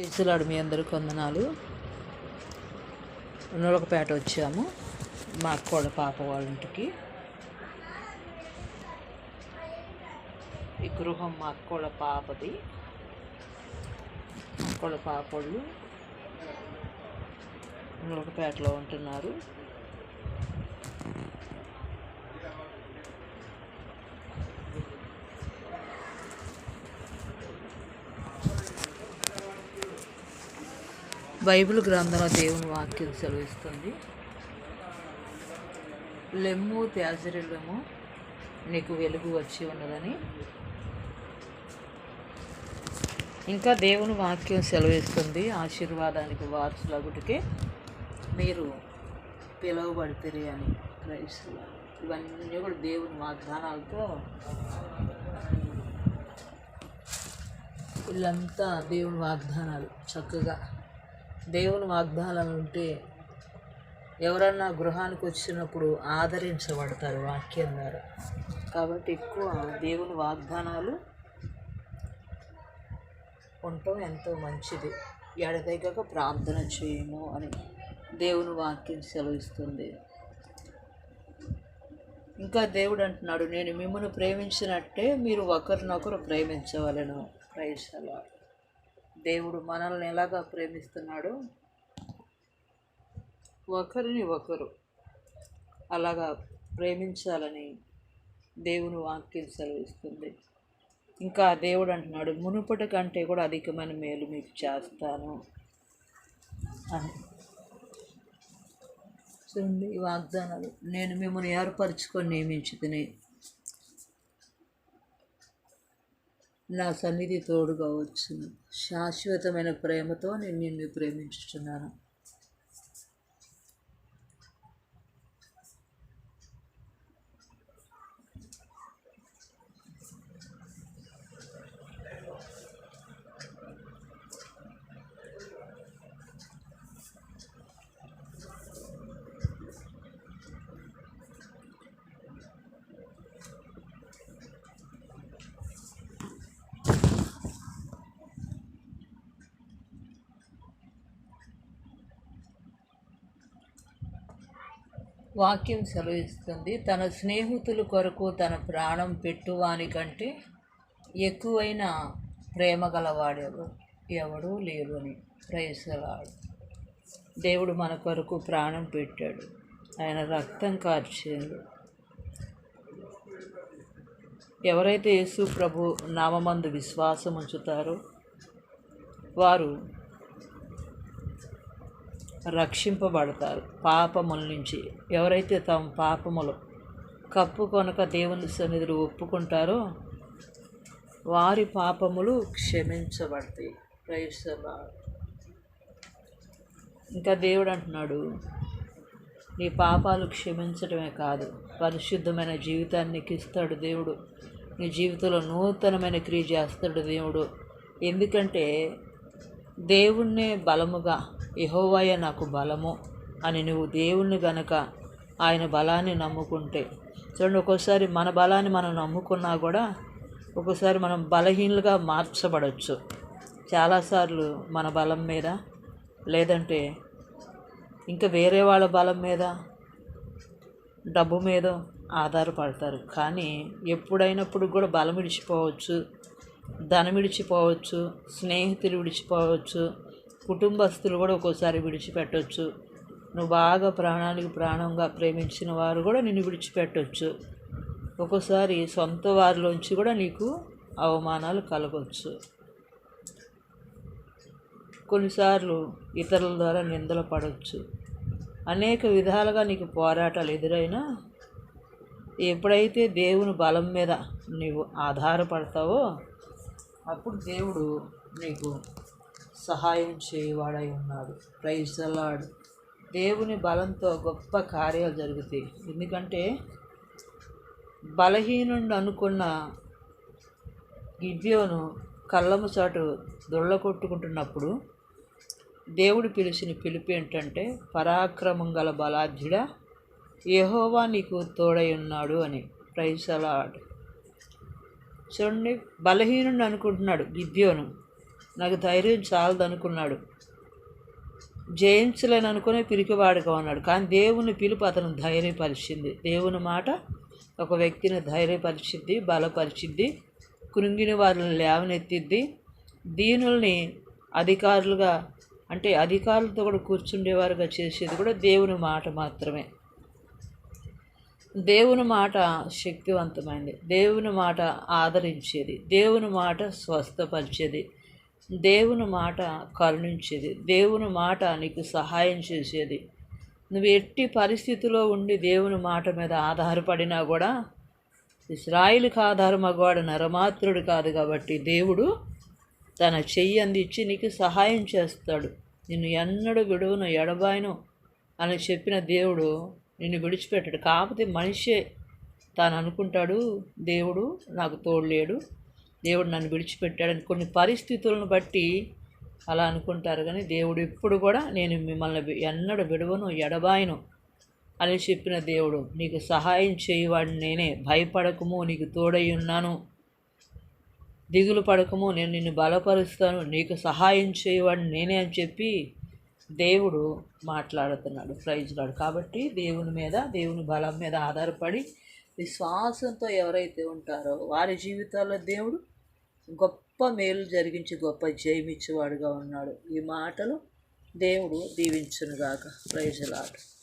ఇసులాడు మీ అందరికి కొందనాలు నూలకపేట వచ్చాము. మా అక్కోళ్ళ పాప వాళ్ళ ఇంటికి. ఈ గృహం మా అక్కోళ్ళ పాపది. మా అక్కోళ్ళ పాపళ్ళు నూలకపేటలో ఉంటున్నారు. బైబిల్ గ్రంథంలో దేవుని వాక్యం సెలవిస్తుంది. లెమ్ము త్యాజరిల్లము నీకు వెలుగు వచ్చి ఉన్నదని. ఇంకా దేవుని వాక్యం సెలవిస్తుంది. ఆశీర్వాదానికి వారసులగుటికే మీరు పిలువబడితే అని క్రైస్తులు ఇవన్నీ కూడా దేవుని వాగ్దానాలతో వీళ్ళంతా దేవుని వాగ్దానాలు చక్కగా దేవుని వాగ్దానాలు ఉంటే ఎవరన్నా గృహానికి వచ్చినప్పుడు ఆదరించబడతారు వాక్యం ద్వారా కాబట్టి ఎక్కువ దేవుని వాగ్దానాలు ఉండటం ఎంతో మంచిది. ఎడదగ్గక ప్రార్థన చేయము అని దేవుని వాక్యం సెలవిస్తుంది. ఇంకా దేవుడు అంటున్నాడు నేను మిమ్మల్ని ప్రేమించినట్టే మీరు ఒకరినొకరు ప్రేమించవలను. ప్రైసలా దేవుడు మనల్ని ఎలాగా ప్రేమిస్తున్నాడో? ఒకరిని ఒకరు అలాగా ప్రేమించాలని దేవుని వాక్యం సెలవిస్తుంది. ఇంకా దేవుడు అంటున్నాడు మునుపటి కంటే కూడా అధికమైన మేలు మీకు చేస్తాను. అని చూడండి ఈ వాగ్దానాలు. నేను మిమ్మల్ని ఏర్పరచుకొని నియమించుకుని తిని నా సన్నిధి తోడుగా వచ్చును శాశ్వతమైన ప్రేమతో నేను నిన్ను ప్రేమించుతున్నాను వాక్యం సెలవిస్తుంది. తన స్నేహితుల కొరకు తన ప్రాణం పెట్టువాని కంటే ఎక్కువైన ప్రేమ గలవాడెవరు ఎవడూ లేరు అని. ప్రయసలాడు దేవుడు మన కొరకు ప్రాణం పెట్టాడు. ఆయన రక్తం కార్చాడు ఎవరైతే యేసు ప్రభు నామందు విశ్వాసం ఉంచుతారో వారు రక్షింపబడతారు పాపముల నుంచి. ఎవరైతే తమ పాపములు కప్పు కొనక దేవుని సన్నిధిలో ఒప్పుకుంటారో వారి పాపములు క్షమించబడతాయి. క్రైస్తవ ఇంకా దేవుడు అంటున్నాడు నీ పాపాలు క్షమించడమే కాదు పరిశుద్ధమైన జీవితాన్ని నీకు ఇస్తాడు దేవుడు. నీ జీవితంలో నూతనమైన క్రియ చేస్తాడు దేవుడు. ఎందుకంటే దేవుణ్ణే బలముగా యహోవయ్య నాకు బలము అని నువ్వు దేవుణ్ణి గనక ఆయన బలాన్ని నమ్ముకుంటే. చూడండి ఒక్కోసారి మన బలాన్ని మనం నమ్ముకున్నా కూడా ఒక్కోసారి మనం బలహీనులుగా మార్చబడవచ్చు చాలాసార్లు మన బలం మీద లేదంటే ఇంకా వేరే వాళ్ళ బలం మీద డబ్బు మీద ఆధారపడతారు. కానీ ఎప్పుడైనప్పుడు కూడా బలం విడిచిపోవచ్చు ధనం విడిచిపోవచ్చు స్నేహితులు విడిచిపోవచ్చు కుటుంబస్తులు కూడా ఒక్కోసారి విడిచిపెట్టవచ్చు నువ్వు బాగా ప్రాణానికి ప్రాణంగా ప్రేమించిన వారు కూడా నిన్ను విడిచిపెట్టవచ్చు ఒక్కోసారి సొంత వారిలోంచి కూడా నీకు అవమానాలు కలగవచ్చు కొన్నిసార్లు ఇతరుల ద్వారా నిందలు పడవచ్చు అనేక విధాలుగా నీకు పోరాటాలు ఎదురైనా ఎప్పుడైతే దేవుని బలం మీద నీవు ఆధారపడతావో అప్పుడు దేవుడు నీకు సహాయం చేయవాడై ఉన్నాడు. ప్రైజలాడ్ దేవుని బలంతో గొప్ప కార్యాలు జరుగుతాయి. ఎందుకంటే బలహీనుండి అనుకున్న గిద్యోను కళ్ళము చాటు దొళ్ళ కొట్టుకుంటున్నప్పుడు దేవుడు పిలిచిన పిలుపు ఏంటంటే పరాక్రమం గల బలాధ్యుడ యహోవా నీకు తోడై ఉన్నాడు అని. ప్రైజ్ చూడండి బలహీనుడు అనుకుంటున్నాడు గిద్యోను. నాకు ధైర్యం చాలదు అనుకున్నాడు జయించలేని అనుకునే పిరికివాడుగా ఉన్నాడు. కానీ దేవుని పిలుపు అతను ధైర్యపరిచింది. దేవుని మాట ఒక వ్యక్తిని ధైర్యపరిచిద్ది బలపరిచిద్ది కృంగిని వారిని లేవనెత్తిద్ది. దీనుల్ని అధికారులుగా అంటే అధికారులతో కూడా కూర్చుండేవారుగా చేసేది కూడా దేవుని మాట మాత్రమే. దేవుని మాట శక్తివంతమైంది. దేవుని మాట ఆదరించేది. దేవుని మాట స్వస్థపరిచేది. దేవుని మాట కరుణించేది. దేవుని మాట నీకు సహాయం చేసేది. నువ్వు ఎట్టి పరిస్థితిలో ఉండి దేవుని మాట మీద ఆధారపడినా కూడా ఇస్రాయిల్కి ఆధారమగవాడు నరమాత్రుడు కాదు కాబట్టి దేవుడు తన చెయ్యి అందించి నీకు సహాయం చేస్తాడు. నిన్ను ఎన్నడూ విడువను ఎడబాయను అని చెప్పిన దేవుడు నిన్ను విడిచిపెట్టాడు. కాకపోతే మనిషే తాను అనుకుంటాడు దేవుడు నాకు తోడలేడు దేవుడు నన్ను విడిచిపెట్టాడని కొన్ని పరిస్థితులను బట్టి అలా అనుకుంటారు. కానీ దేవుడు ఎప్పుడు కూడా నేను మిమ్మల్ని వి- ఎన్నడూ విడవను ఎడబాయను అని చెప్పిన దేవుడు నీకు సహాయం చేయవాడిని నేనే. భయపడకము నీకు తోడై ఉన్నాను. దిగులు పడకము నేను నిన్ను బలపరుస్తాను. నీకు సహాయం చేయవాడిని నేనే అని చెప్పి దేవుడు మాట్లాడుతున్నాడు. ప్రైజ్లాడు కాబట్టి దేవుని మీద దేవుని బలం మీద ఆధారపడి విశ్వాసంతో ఎవరైతే ఉంటారో వారి జీవితాల్లో దేవుడు గొప్ప మేలు జరిగించి గొప్ప జయమిచ్చేవాడుగా ఉన్నాడు. ఈ మాటలు దేవుడు దీవించునుగాక. ప్రైజ్లాడు